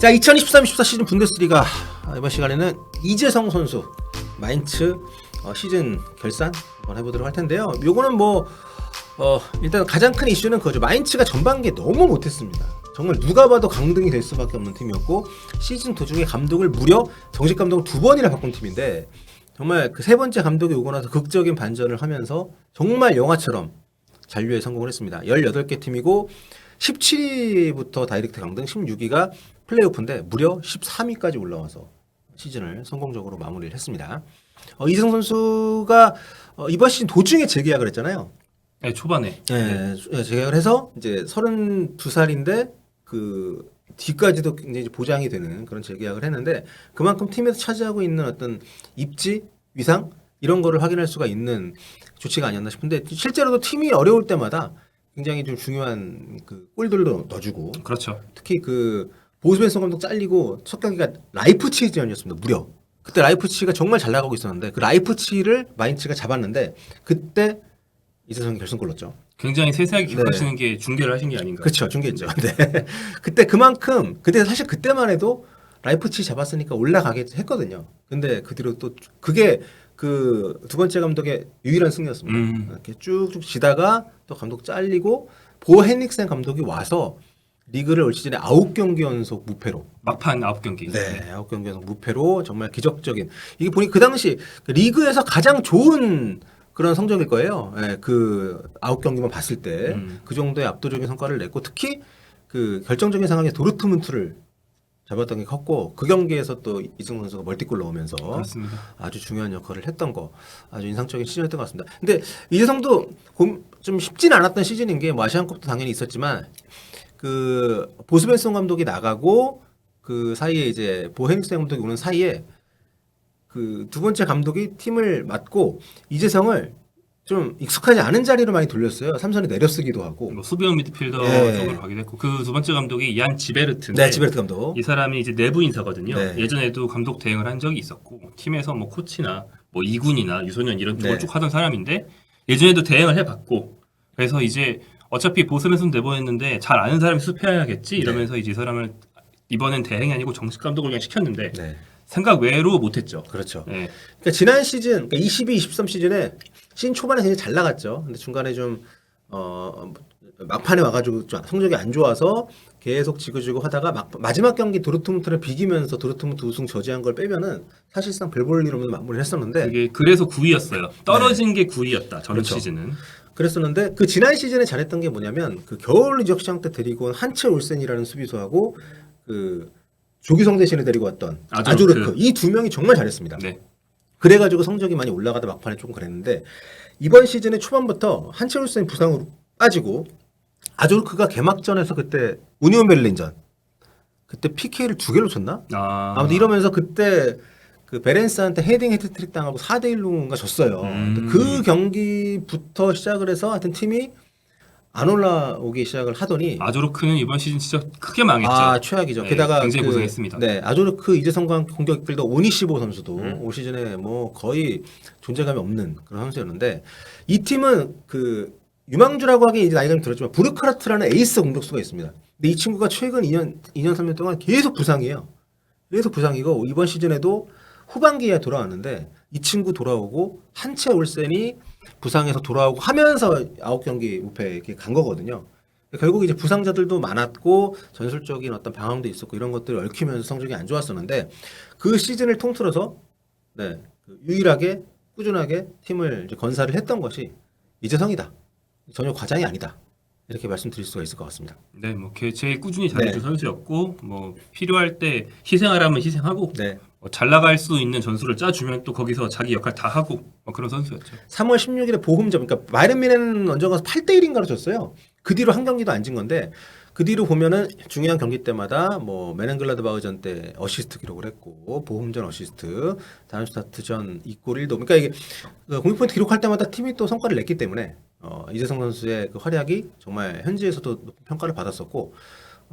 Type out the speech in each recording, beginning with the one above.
자, 2023-14 시즌 분데스리가 아, 이번 시간에는 이재성 선수 마인츠 어, 시즌 결산 한번 해보도록 할 텐데요. 요거는 뭐 어, 일단 가장 큰 이슈는 그거죠. 마인츠가 전반기에 너무 못했습니다. 정말 누가 봐도 강등이 될 수밖에 없는 팀이었고 시즌 도중에 감독을 무려 정식 감독을 두 번이나 바꾼 팀인데 정말 그 세 번째 감독이 오고 나서 극적인 반전을 하면서 정말 영화처럼 잔류에 성공을 했습니다. 18개 팀이고 17위부터 다이렉트 강등, 16위가 플레이오프인데 무려 13위까지 올라와서 시즌을 성공적으로 마무리를 했습니다. 어, 이승 선수가 어, 이번 시즌 도중에 재계약을 했잖아요. 네, 초반에. 예, 예, 재계약을 해서 이제 32살인데 그 뒤까지도 굉장히 보장이 되는 그런 재계약을 했는데 그만큼 팀에서 차지하고 있는 어떤 입지, 위상 이런 거를 확인할 수가 있는 조치가 아니었나 싶은데 실제로도 팀이 어려울 때마다 굉장히 좀 중요한 그 골들도 넣어주고 그렇죠. 특히 그 보스벤son 감독 잘리고 첫 경기가 라이프치히전이었습니다. 무려 그때 라이프치히가 정말 잘 나가고 있었는데 그 라이프치히를 마인츠가 잡았는데 그때 이세성이 결승골 넣었죠. 굉장히 세세하게 네. 기록하시는 게 중계를 하신 게 아닌가. 그렇죠. 중계했죠. 네. 그때 그만큼 그때 사실 그때만 해도 라이프치 잡았으니까 올라가게 했거든요. 근데 그 뒤로 또 그게 그 두 번째 감독의 유일한 승리였습니다. 음. 이렇게 쭉쭉 지다가 또 감독 잘리고 보 헨릭센 감독이 와서 리그를 올 시즌에 아홉 경기 연속 무패로 막판 9경기. 네, 아홉 경기 연속 무패로 정말 기적적인 이게 보니 그 당시 그 리그에서 가장 좋은 그런 성적일 거예요. 예, 그 아홉 경기만 봤을 때그 음. 정도의 압도적인 성과를 냈고 특히 그 결정적인 상황에 도르트문트를 잡았던 게 컸고 그 경기에서 또 이승우 선수가 멀티골 넣으면서 그렇습니다. 아주 중요한 역할을 했던 거 아주 인상적인 시즌이었던 것 같습니다. 근데 이재성도 곰- 좀 쉽진 않았던 시즌인 게 뭐 아시안컵도 당연히 있었지만 그 보스벤송 감독이 나가고 그 사이에 이제 보헤닉스 감독이 오는 사이에 그 두 번째 감독이 팀을 맡고 이재성을 좀 익숙하지 않은 자리로 많이 돌렸어요. 삼선에 내려쓰기도 하고. 뭐 수비형 미드필더 네. 쪽으로 가게 됐고 그 두 번째 감독이 얀 지베르트인데 네, 지베르트 감독. 이 사람이 이제 내부 인사거든요. 네. 예전에도 감독 대행을 한 적이 있었고 팀에서 뭐 코치나 뭐 이군이나 유소년 이런 쪽을 네. 쭉 하던 사람인데 예전에도 대행을 해봤고 그래서 이제 어차피 보스는 손 내보냈는데 잘 아는 사람이 수패해야겠지 이러면서 이제 이 사람을 이번엔 대행이 아니고 정식 감독을 그냥 시켰는데 네, 생각 외로 못했죠. 그렇죠. 네. 그러니까 지난 시즌, 그러니까 22, 23 시즌에 시즌 초반에 굉장히 잘 나갔죠. 근데 중간에 좀 어, 막판에 와가지고 좀 성적이 안 좋아서 계속 지고지고 하다가 막, 마지막 경기 도르트문트를 비기면서 도르트문트 우승 저지한 걸 빼면은 사실상 별볼일 없는 마무리를 했었는데 그게 그래서 9위였어요. 떨어진 게 9위였다. 저는 그렇죠. 시즌은. 그랬었는데 그 지난 시즌에 잘했던 게 뭐냐면 그 겨울 이적 시장 때 데리고 온 한채 올센이라는 수비수하고 그 조기성 대신에 데리고 왔던 아조르크. 아조르크 이 두 명이 정말 잘했습니다. 네. 그래가지고 성적이 많이 올라가다 막판에 조금 그랬는데 이번 시즌의 초반부터 한채울센 부상으로 빠지고 아조르크가 개막전에서 그때 우니온 베를린전 그때 PK를 두 개로 쳤나? 아, 아무튼 이러면서 그때 그 베렌스한테 헤딩 헤트트릭 당하고 4대 1로가 졌어요. 음. 그 경기부터 시작을 해서 하여튼 팀이 안 올라오기 시작을 하더니 아조르크는 이번 시즌 진짜 크게 망했죠. 아 최악이죠. 네, 게다가 굉장히 그, 고생했습니다. 네 아조르크 이재성과 공격 이끌던 오니시보 선수도 음. 올 시즌에 뭐 거의 존재감이 없는 그런 선수였는데 이 팀은 그 유망주라고 하기 이제 나이가 좀 들었지만 부르크라트라는 에이스 공격수가 있습니다. 근데 이 친구가 최근 2년 2년 3년 동안 계속 부상이에요. 계속 부상이고 이번 시즌에도 후반기에 돌아왔는데 이 친구 돌아오고 한채 올센이 부상에서 돌아오고 하면서 아홉 경기 이렇게 간 거거든요. 결국 이제 부상자들도 많았고 전술적인 어떤 방황도 있었고 이런 것들을 얽히면서 성적이 안 좋았었는데 그 시즌을 통틀어서 네, 그 유일하게 꾸준하게 팀을 건사를 했던 것이 이재성이다. 전혀 과장이 아니다. 이렇게 말씀드릴 수가 있을 것 같습니다. 네, 뭐걔 제일 꾸준히 잘해준 네. 선수였고 뭐 필요할 때 희생하라면 희생하고 네. 뭐잘 나갈 수 있는 전술을 짜주면 또 거기서 자기 역할 다 하고 뭐 그런 선수였죠. 3월 16일에 보험점, 그러니까 미넨 언제 가서 8대 1인가로 졌어요. 그 뒤로 한 경기도 안 진 건데 그 뒤로 보면은 중요한 경기 때마다 뭐 메넨글라드바흐전 때 어시스트 기록을 했고 보험전 어시스트, 다음스타트전 2골 1도. 그러니까 이게 그 공익포인트 기록할 때마다 팀이 또 성과를 냈기 때문에 어, 이재성 선수의 그 활약이 정말 현지에서도 높은 평가를 받았었고 어,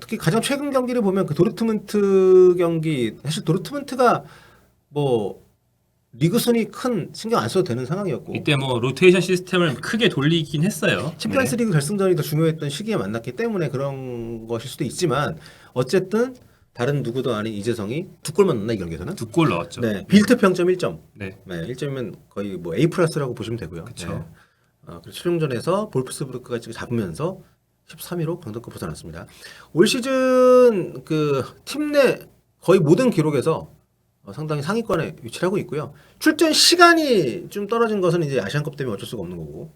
특히 가장 최근 경기를 보면 그 도르트문트 경기 사실 도르트문트가 뭐 리그 순위 큰 신경 안 써도 되는 상황이었고 이때 뭐 로테이션 시스템을 크게 돌리긴 했어요. 챔피언스 네. 리그 결승전이 더 중요했던 시기에 만났기 때문에 그런 것일 수도 있지만 어쨌든 다른 누구도 아닌 이재성이 두 골만 넣나 이 경기에서는? 두 골 넣었죠. 네, 빌트 평점 1점. 네. 네, 1점이면 거의 뭐 A 플러스라고 보시면 되고요. 그쵸. 네. 어, 그리고 최종전에서 볼프스부르크가 지금 잡으면서 13위로 강등권 벗어났습니다. 올 시즌 그 팀 내 거의 모든 기록에서 어, 상당히 상위권에 위치를 하고 있고요. 출전 시간이 좀 떨어진 것은 이제 아시안컵 때문에 어쩔 수가 없는 거고.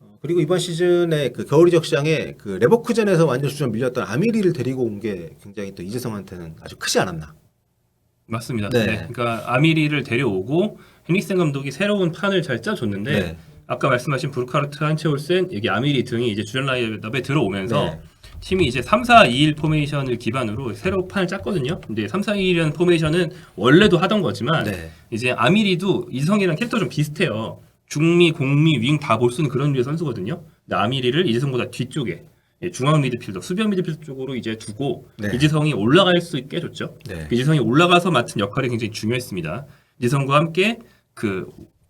어, 그리고 이번 시즌에 그 겨울 이적 시장에 그 레버쿠젠에서 완전 주전 밀렸던 아미리를 데리고 온 게 굉장히 또 이재성한테는 아주 크지 않았나. 맞습니다. 네. 네. 그러니까 아미리를 데려오고 헤닉센 감독이 새로운 판을 잘 짜줬는데 네. 아까 말씀하신 부르카르트, 한체올센, 여기 아미리 등이 이제 주전 라인업에 들어오면서 네. 팀이 이제 3-4-2-1 포메이션을 기반으로 새로 판을 짰거든요. 근데 3-4-2-1이라는 포메이션은 원래도 하던 거지만 네. 이제 아미리도 이성이랑 캐릭터 좀 비슷해요. 중미, 공미, 윙 다 볼 수 있는 그런 류의 선수거든요. 근데 아미리를 이재성보다 뒤쪽에 예, 중앙 미드필더, 수비형 미드필더 쪽으로 이제 두고 네. 이재성이 올라갈 수 있게 해줬죠. 네. 그 이재성이 올라가서 맡은 역할이 굉장히 중요했습니다. 이재성과 함께 그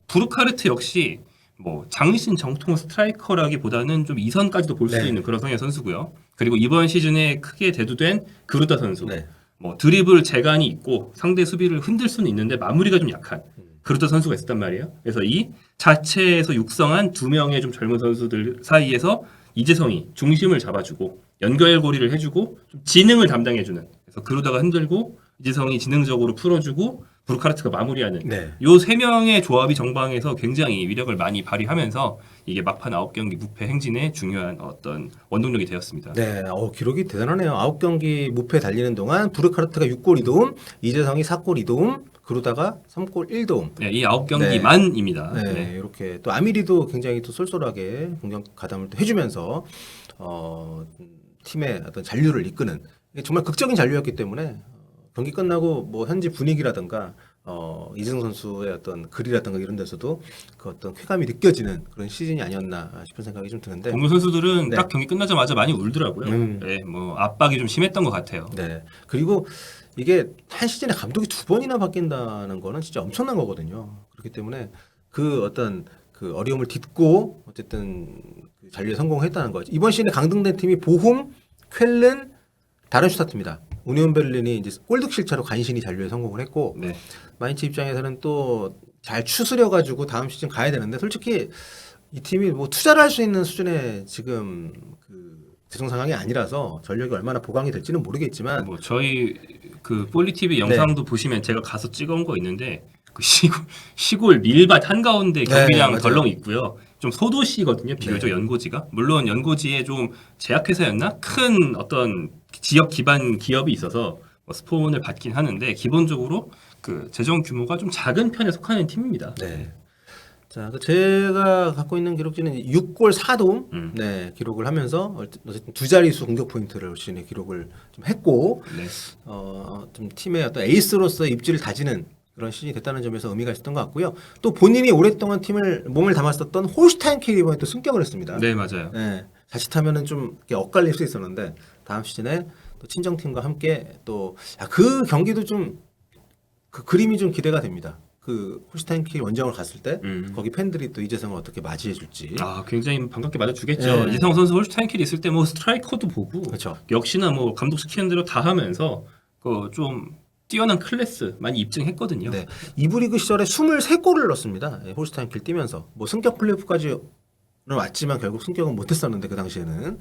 부르카르트 역시 뭐 장신 정통 스트라이커라기보다는 좀 이선까지도 볼 수 네. 있는 그런 성의 선수고요. 그리고 이번 시즌에 크게 대두된 그루다 선수. 네. 뭐 드리블 재간이 있고 상대 수비를 흔들 수는 있는데 마무리가 좀 약한 음. 그루다 선수가 있었단 말이에요. 그래서 이 자체에서 육성한 두 명의 좀 젊은 선수들 사이에서 이재성이 중심을 잡아주고 연결고리를 해주고 좀 지능을 담당해주는 그래서 그루다가 흔들고 이재성이 지능적으로 풀어주고 부르카르트가 마무리하는 네. 요세 명의 조합이 정방에서 굉장히 위력을 많이 발휘하면서 이게 막판 아홉 경기 무패 행진의 중요한 어떤 원동력이 되었습니다. 네, 어, 기록이 대단하네요. 아홉 경기 무패 달리는 동안 부르카르트가 6골 2도움, 이재성이 4골 2도움, 그러다가 3골 1도움. 네, 이 아홉 네. 경기만입니다. 네, 네. 이렇게 또 아미리도 굉장히 또 쏠쏠하게 공격 가담을 또 해주면서 어, 팀의 어떤 잔류를 이끄는 정말 극적인 잔류였기 때문에 어, 경기 끝나고 뭐 현지 분위기라든가 어, 이재성 선수의 어떤 글이라든가 이런 데서도 그 어떤 쾌감이 느껴지는 그런 시즌이 아니었나 싶은 생각이 좀 드는데. 공무 선수들은 네. 딱 경기 끝나자마자 많이 울더라고요. 음. 네, 뭐 압박이 좀 심했던 것 같아요. 네. 그리고 이게 한 시즌에 감독이 두 번이나 바뀐다는 거는 진짜 엄청난 거거든요. 그렇기 때문에 그 어떤 그 어려움을 딛고 어쨌든 그 잔류에 성공했다는 거죠. 이번 시즌에 강등된 팀이 보훔, 쾰른, 다른 슈타트입니다. 우니온 베를린이 이제 골득 실차로 간신히 잔류에 성공을 했고 네. 마인츠 입장에서는 또 잘 추스려 가지고 다음 시즌 가야 되는데 솔직히 이 팀이 뭐 투자를 할 수 있는 수준의 지금 그 재정 상황이 아니라서 전력이 얼마나 보강이 될지는 모르겠지만 뭐 저희 그 폴리 TV 네. 영상도 보시면 제가 가서 찍어온 거 있는데 그 시골 시골 밀밭 한 가운데 네, 경기장. 덜렁 있고요. 좀 소도시거든요. 비교적 네. 연고지가 물론 연고지에 좀 제약회사였나 큰 어떤 지역 기반 기업이 있어서 뭐 스폰을 받긴 하는데 기본적으로 그 재정 규모가 좀 작은 편에 속하는 팀입니다. 네. 자, 그 제가 갖고 있는 기록지는 6골 4도움 음. 네, 기록을 하면서 어쨌든 두 자릿수 공격 포인트를 기록을 좀 했고 네. 어, 좀 팀의 어떤 에이스로서의 입지를 다지는 그런 시즌이 됐다는 점에서 의미가 있었던 것 같고요. 또 본인이 오랫동안 팀을 몸을 담았었던 홀슈타인 킬이 이번에 또 승격을 했습니다. 네, 맞아요. 네, 자칫하면은 좀 엇갈릴 수 있었는데 다음 시즌에 또 친정팀과 함께 또 그 경기도 좀 그 그림이 좀 기대가 됩니다. 그 홀스타인킬 원정을 갔을 때 음. 거기 팬들이 또 이재성을 어떻게 맞이해 줄지 아, 굉장히 반갑게 맞아 주겠죠. 네. 이성 선수 홀슈타인킬이 있을 때 뭐 스트라이커도 보고 그렇죠. 역시나 뭐 감독 시키는 대로 다 하면서 그좀 뛰어난 클래스 많이 입증했거든요. 네, 이브리그 시절에 23골을 넣었습니다. 예, 홀스타인킬 뛰면서 뭐 승격 플레이오프까지는 왔지만 결국 승격은 못했었는데 그 당시에는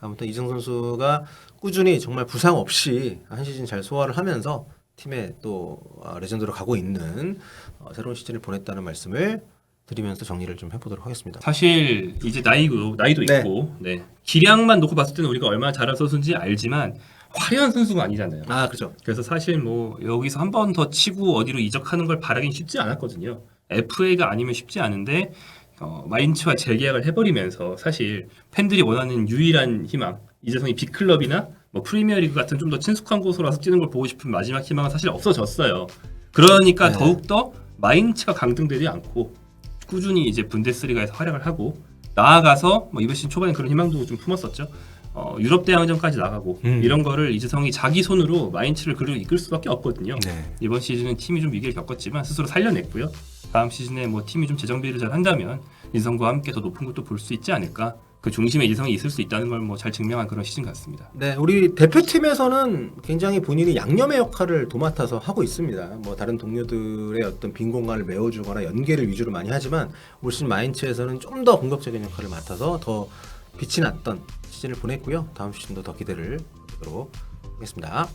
아무튼 이승 선수가 꾸준히 정말 부상 없이 한 시즌 잘 소화를 하면서 팀에 또 아, 레전드로 가고 있는 어, 새로운 시즌을 보냈다는 말씀을 드리면서 정리를 좀 해보도록 하겠습니다. 사실 이제 나이고 나이도 네. 있고 네. 기량만 놓고 봤을 때는 우리가 얼마나 잘한 선수인지 알지만 화려한 선수가 아니잖아요. 아 그렇죠. 그래서 사실 뭐 여기서 한 번 더 치고 어디로 이적하는 걸 바라긴 쉽지 않았거든요. FA가 아니면 쉽지 않은데 어, 마인츠와 재계약을 해버리면서 사실 팬들이 원하는 유일한 희망 이재성이 빅클럽이나 뭐 프리미어리그 같은 좀 더 친숙한 곳으로 와서 뛰는 걸 보고 싶은 마지막 희망은 사실 없어졌어요. 그러니까 네. 더욱더 마인츠가 강등되지 않고 꾸준히 이제 분데스리가에서 활약을 하고 나아가서 뭐 이번 시즌 초반에 그런 희망도 좀 품었었죠. 어, 유럽 대항전까지 나가고 음. 이런 거를 이재성이 자기 손으로 마인츠를 그리고 이끌 수밖에 없거든요. 네. 이번 시즌은 팀이 좀 위기를 겪었지만 스스로 살려냈고요. 다음 시즌에 뭐 팀이 좀 재정비를 잘 한다면 이성과 함께 더 높은 것도 볼 수 있지 않을까 그 중심에 이성이 있을 수 있다는 걸 뭐 잘 증명한 그런 시즌 같습니다. 네, 우리 대표팀에서는 굉장히 본인이 양념의 역할을 도맡아서 하고 있습니다. 뭐 다른 동료들의 어떤 빈 공간을 메워주거나 연계를 위주로 많이 하지만 올 시즌 마인츠에서는 좀 더 공격적인 역할을 맡아서 더 빛이 났던 시즌을 보냈고요. 다음 시즌도 더 기대를 하도록 하겠습니다.